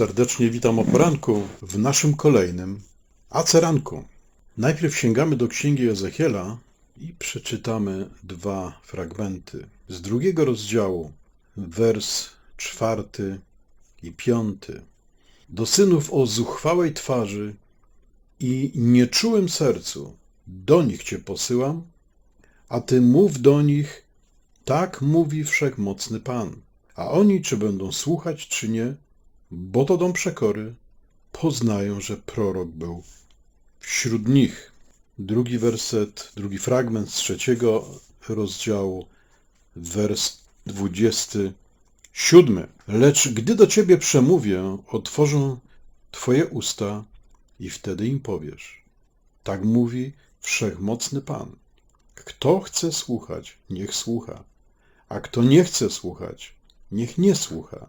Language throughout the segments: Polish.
Serdecznie witam o poranku w naszym kolejnym Aceranku. Najpierw sięgamy do księgi Ezechiela i przeczytamy dwa fragmenty. Z drugiego rozdziału, wers czwarty i piąty. Do synów o zuchwałej twarzy i nieczułym sercu, do nich cię posyłam, a ty mów do nich, tak mówi wszechmocny Pan. A oni, czy będą słuchać, czy nie, bo to dom przekory, poznają, że prorok był wśród nich. Drugi werset, drugi fragment z trzeciego rozdziału, wers dwudziesty siódmy. Lecz gdy do ciebie przemówię, otworzę twoje usta i wtedy im powiesz. Tak mówi wszechmocny Pan. Kto chce słuchać, niech słucha, a kto nie chce słuchać, niech nie słucha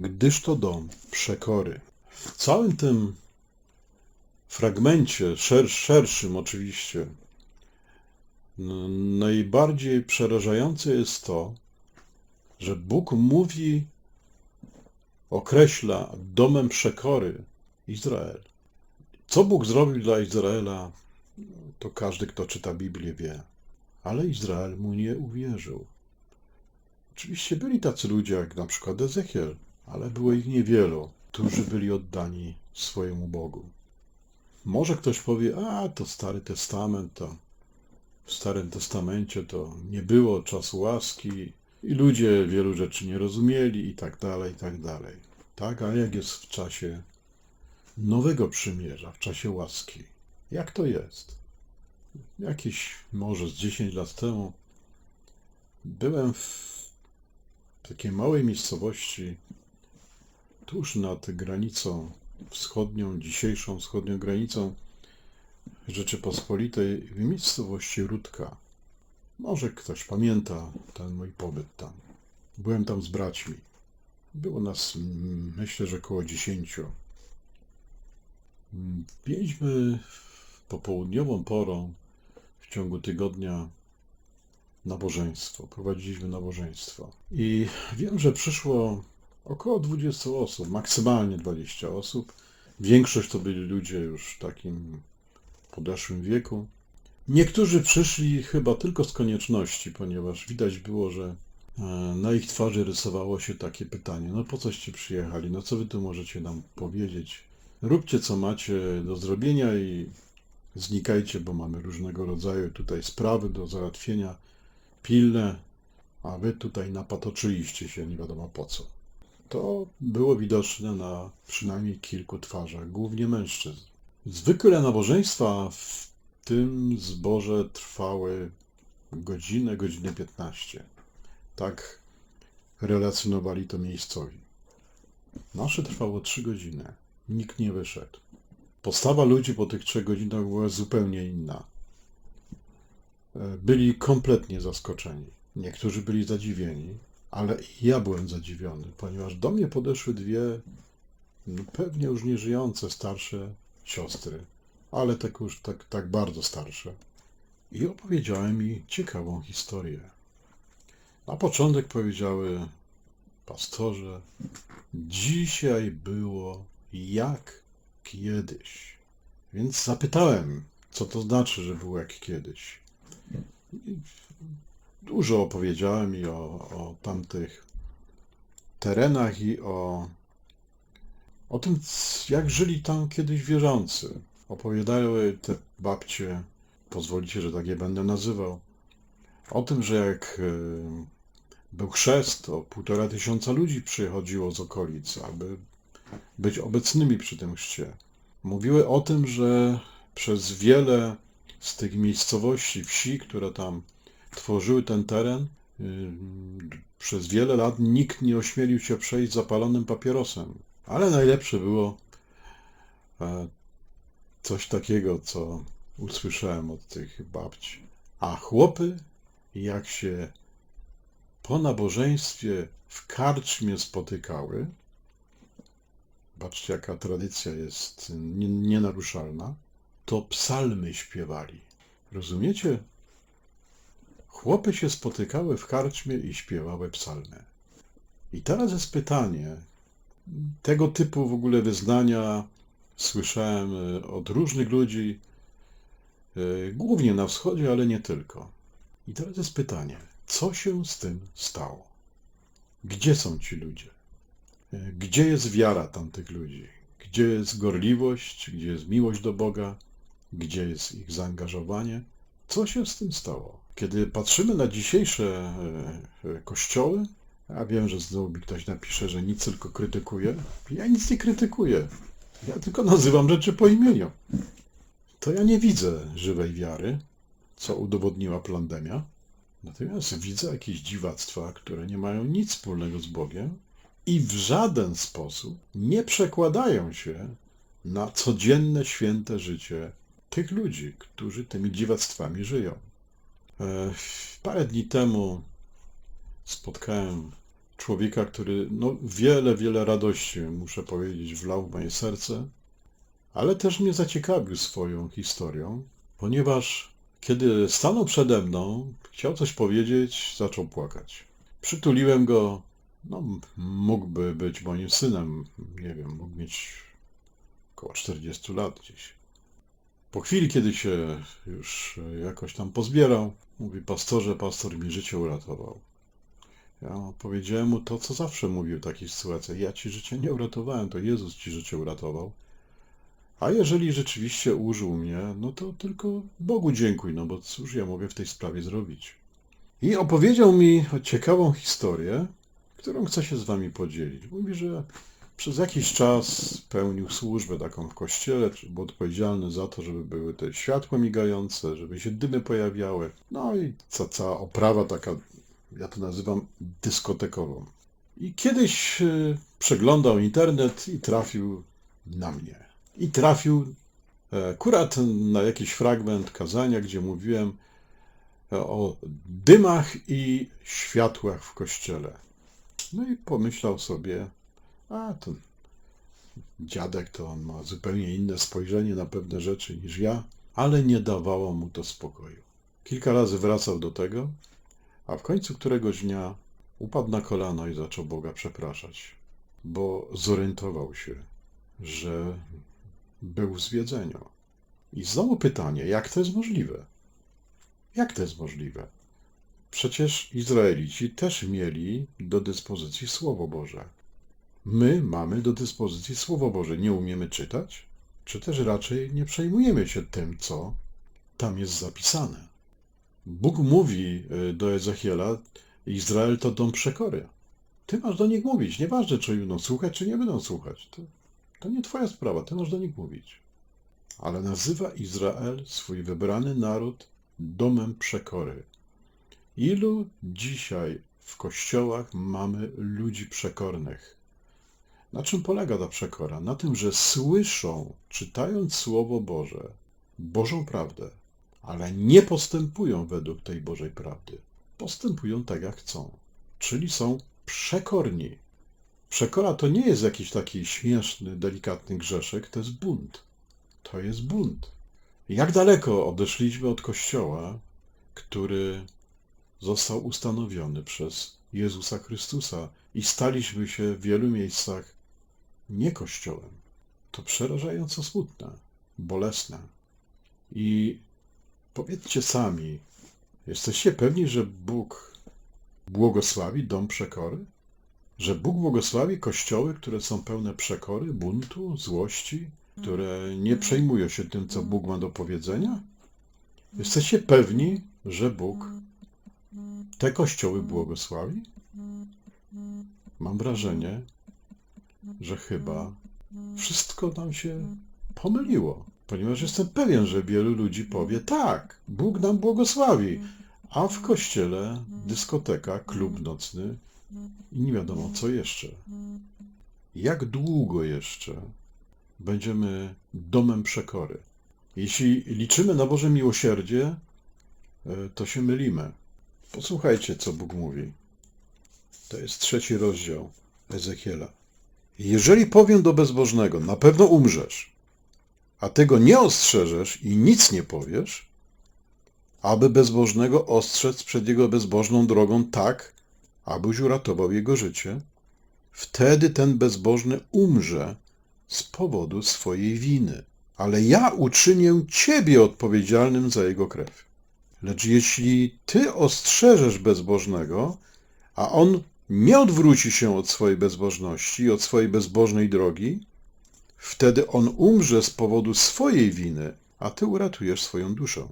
gdyż to dom przekory. W całym tym fragmencie, szer, szerszym oczywiście, najbardziej przerażające jest to, że Bóg mówi, określa domem przekory Izrael. Co Bóg zrobił dla Izraela, to każdy, kto czyta Biblię, wie. Ale Izrael mu nie uwierzył. Oczywiście byli tacy ludzie, jak na przykład Ezechiel, ale było ich niewielu, którzy byli oddani swojemu Bogu. Może ktoś powie, a to Stary Testament, to w Starym Testamencie to nie było czasu łaski i ludzie wielu rzeczy nie rozumieli i tak dalej, i tak dalej. Tak, ale jak jest w czasie Nowego Przymierza, w czasie łaski? Jak to jest? Jakieś może z 10 lat temu byłem w takiej małej miejscowości tuż nad granicą wschodnią, dzisiejszą wschodnią granicą Rzeczypospolitej w miejscowości Rudka. Może ktoś pamięta ten mój pobyt tam. Byłem tam z braćmi. Było nas, myślę, że około dziesięciu. Mieliśmy popołudniową porą w ciągu tygodnia nabożeństwo. Prowadziliśmy nabożeństwo. I wiem, że przyszło około 20 osób, maksymalnie 20 osób. Większość to byli ludzie już w takim podeszłym wieku. Niektórzy przyszli chyba tylko z konieczności, ponieważ widać było, że e, na ich twarzy rysowało się takie pytanie: No po coście przyjechali? No co wy tu możecie nam powiedzieć? Róbcie co macie do zrobienia i znikajcie, bo mamy różnego rodzaju tutaj sprawy do załatwienia pilne, a wy tutaj napatoczyliście się nie wiadomo po co. To było widoczne na przynajmniej kilku twarzach, głównie mężczyzn. Zwykle nabożeństwa w tym zborze trwały godzinę, godzinę 15. Tak relacjonowali to miejscowi. Nasze trwało 3 godziny. Nikt nie wyszedł. Postawa ludzi po tych 3 godzinach była zupełnie inna. E, Byli kompletnie zaskoczeni. Niektórzy byli zadziwieni, ale ja byłem zadziwiony, ponieważ do mnie podeszły dwie no, pewnie już nieżyjące starsze siostry, ale tak już tak, tak bardzo starsze. I opowiedziały mi ciekawą historię. Na początek powiedziały, pastorze, dzisiaj było jak kiedyś. Więc zapytałem, co to znaczy, że było jak kiedyś. I Dużo opowiedziałem i o, o tamtych terenach i o, o tym, jak żyli tam kiedyś wierzący. Opowiadały te babcie, pozwolicie, że tak je będę nazywał, o tym, że jak e, był chrzest, to półtora tysiąca ludzi przychodziło z okolic, aby być obecnymi przy tym chrzcie. Mówiły o tym, że przez wiele z tych miejscowości, wsi, które tam tworzyły ten teren, yy, przez wiele lat nikt nie ośmielił się przejść zapalonym papierosem. Ale najlepsze było e, coś takiego, co usłyszałem od tych babci. A chłopy, jak się po nabożeństwie w karczmie spotykały, patrzcie jaka tradycja jest nie- nienaruszalna, to psalmy śpiewali. Rozumiecie? Chłopy się spotykały w karczmie i śpiewały psalmy. I teraz jest pytanie, Tego typu w ogóle wyznania słyszałem e, od różnych ludzi, e, głównie na wschodzie, ale nie tylko. I teraz jest pytanie, co się z tym stało? Gdzie są ci ludzie? E, Gdzie jest wiara tamtych ludzi? Gdzie jest gorliwość? Gdzie jest miłość do Boga? Gdzie jest ich zaangażowanie? Co się z tym stało? Kiedy patrzymy na dzisiejsze e, e, kościoły, ja wiem, że znowu mi ktoś napisze, że nic tylko krytykuję. Ja nic nie krytykuję. Ja tylko nazywam rzeczy po imieniu. To ja nie widzę żywej wiary, co udowodniła pandemia. Natomiast widzę jakieś dziwactwa, które nie mają nic wspólnego z Bogiem i w żaden sposób nie przekładają się na codzienne, święte życie tych ludzi, którzy tymi dziwactwami żyją. E, Parę dni temu spotkałem człowieka, który no, wiele, wiele radości, muszę powiedzieć, wlał w moje serce, ale też mnie zaciekawił swoją historią, ponieważ kiedy stanął przede mną, chciał coś powiedzieć, zaczął płakać. Przytuliłem go, no, mógłby być moim synem, nie wiem, mógł mieć około 40 lat gdzieś. Po chwili, kiedy się już jakoś tam pozbierał, mówi, pastorze, pastor mi życie uratował. Ja powiedziałem mu to, co zawsze mówił w takich sytuacjach. Ja ci życie nie uratowałem, to Jezus ci życie uratował. A jeżeli rzeczywiście użył mnie, no to tylko Bogu dziękuj, no bo cóż ja mogę w tej sprawie zrobić. I opowiedział mi ciekawą historię, którą chcę się z wami podzielić. Mówi, że przez jakiś czas pełnił służbę taką w kościele, był odpowiedzialny za to, żeby były te światła migające, żeby się dymy pojawiały. No i ca, cała oprawa taka, ja to nazywam dyskotekową. I kiedyś e, przeglądał internet i trafił na mnie. I trafił e, akurat na jakiś fragment kazania, gdzie mówiłem e, o dymach i światłach w kościele. No i pomyślał sobie, a to dziadek to on ma zupełnie inne spojrzenie na pewne rzeczy niż ja, ale nie dawało mu to spokoju. Kilka razy wracał do tego, a w końcu któregoś dnia upadł na kolano i zaczął Boga przepraszać, bo zorientował się, że był w zwiedzeniu. I znowu pytanie, jak to jest możliwe? Jak to jest możliwe? Przecież Izraelici też mieli do dyspozycji Słowo Boże. My mamy do dyspozycji Słowo Boże. Nie umiemy czytać? Czy też raczej nie przejmujemy się tym, co tam jest zapisane? Bóg mówi y, do Ezechiela, Izrael to dom przekory. Ty masz do nich mówić. Nieważne, czy będą słuchać, czy nie będą słuchać. To, to nie twoja sprawa. Ty masz do nich mówić. Ale nazywa Izrael swój wybrany naród domem przekory. Ilu dzisiaj w kościołach mamy ludzi przekornych? Na czym polega ta przekora? Na tym, że słyszą, czytając Słowo Boże, Bożą prawdę, ale nie postępują według tej Bożej prawdy. Postępują tak, jak chcą. Czyli są przekorni. Przekora to nie jest jakiś taki śmieszny, delikatny grzeszek, to jest bunt. To jest bunt. Jak daleko odeszliśmy od Kościoła, który został ustanowiony przez Jezusa Chrystusa i staliśmy się w wielu miejscach nie Kościołem. To przerażająco smutne, bolesne. I powiedzcie sami, jesteście pewni, że Bóg błogosławi dom przekory? Że Bóg błogosławi kościoły, które są pełne przekory, buntu, złości, które nie przejmują się tym, co Bóg ma do powiedzenia? Jesteście pewni, że Bóg te kościoły błogosławi? Mam wrażenie, że chyba wszystko nam się pomyliło, ponieważ jestem pewien, że wielu ludzi powie tak, Bóg nam błogosławi, a w kościele dyskoteka, klub nocny i nie wiadomo co jeszcze. Jak długo jeszcze będziemy domem przekory? Jeśli liczymy na Boże miłosierdzie, e, to się mylimy. Posłuchajcie, co Bóg mówi. To jest trzeci rozdział Ezechiela. Jeżeli powiem do bezbożnego, na pewno umrzesz, a ty go nie ostrzeżesz i nic nie powiesz, aby bezbożnego ostrzec przed jego bezbożną drogą tak, abyś uratował jego życie, wtedy ten bezbożny umrze z powodu swojej winy. Ale ja uczynię ciebie odpowiedzialnym za jego krew. Lecz jeśli ty ostrzeżesz bezbożnego, a on nie odwróci się od swojej bezbożności od swojej bezbożnej drogi, wtedy on umrze z powodu swojej winy, a ty uratujesz swoją duszę.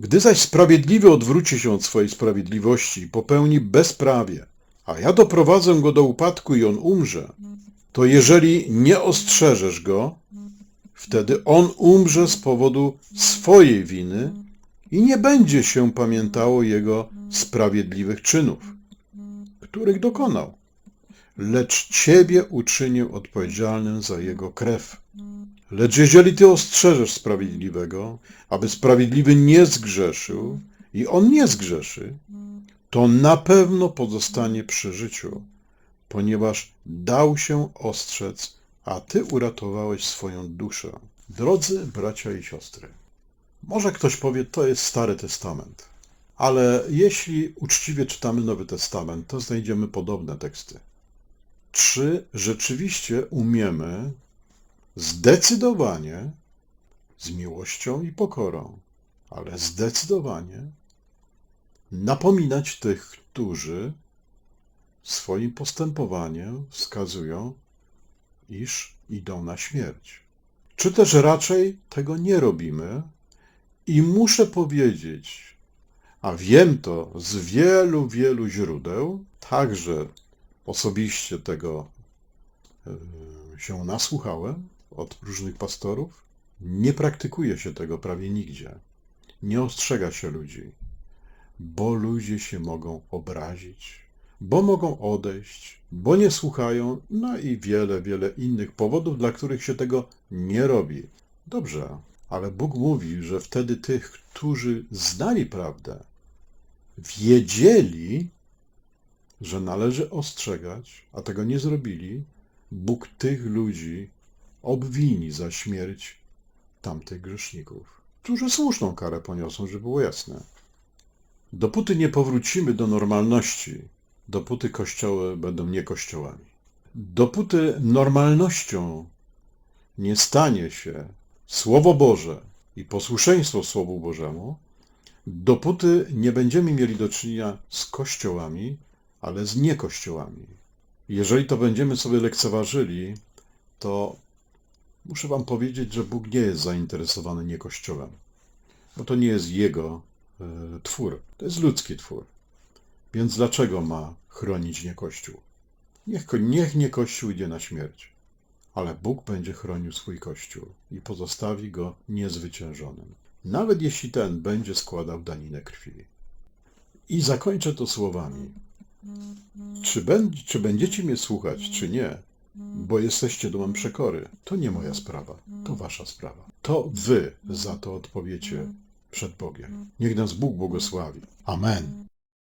Gdy zaś sprawiedliwy odwróci się od swojej sprawiedliwości i popełni bezprawie, a ja doprowadzę go do upadku i on umrze, to jeżeli nie ostrzeżesz go, wtedy on umrze z powodu swojej winy i nie będzie się pamiętało jego sprawiedliwych czynów, których dokonał. Lecz ciebie uczynię odpowiedzialnym za jego krew. Lecz jeżeli ty ostrzeżesz sprawiedliwego, aby sprawiedliwy nie zgrzeszył i on nie zgrzeszy, to na pewno pozostanie przy życiu, ponieważ dał się ostrzec, a ty uratowałeś swoją duszę. Drodzy bracia i siostry, może ktoś powie, to jest Stary Testament, ale jeśli uczciwie czytamy Nowy Testament, to znajdziemy podobne teksty. Czy rzeczywiście umiemy zdecydowanie, z miłością i pokorą, ale zdecydowanie napominać tych, którzy swoim postępowaniem wskazują, iż idą na śmierć. Czy też raczej tego nie robimy i muszę powiedzieć, a wiem to z wielu, wielu źródeł, także osobiście tego e, się nasłuchałem od różnych pastorów, nie praktykuje się tego prawie nigdzie. Nie ostrzega się ludzi, bo ludzie się mogą obrazić, bo mogą odejść, bo nie słuchają, no i wiele, wiele innych powodów, dla których się tego nie robi. Dobrze, ale Bóg mówi, że wtedy tych, którzy znali prawdę, wiedzieli, że należy ostrzegać, a tego nie zrobili, Bóg tych ludzi obwini za śmierć tamtych grzeszników, którzy słuszną karę poniosą, żeby było jasne. Dopóty nie powrócimy do normalności, dopóty kościoły będą nie kościołami. Dopóty normalnością nie stanie się Słowo Boże i posłuszeństwo Słowu Bożemu, dopóty nie będziemy mieli do czynienia z kościołami, ale z niekościołami. Jeżeli to będziemy sobie lekceważyli, to muszę wam powiedzieć, że Bóg nie jest zainteresowany niekościołem, bo to nie jest Jego e, twór, to jest ludzki twór. Więc dlaczego ma chronić niekościół? Niech, niech nie Kościół idzie na śmierć, ale Bóg będzie chronił swój Kościół i pozostawi go niezwyciężonym, nawet jeśli ten będzie składał daninę krwi. I zakończę to słowami. Czy, czy będziecie mnie słuchać, czy nie, bo jesteście domem przekory, to nie moja sprawa, to wasza sprawa. To wy za to odpowiecie przed Bogiem. Niech nas Bóg błogosławi. Amen.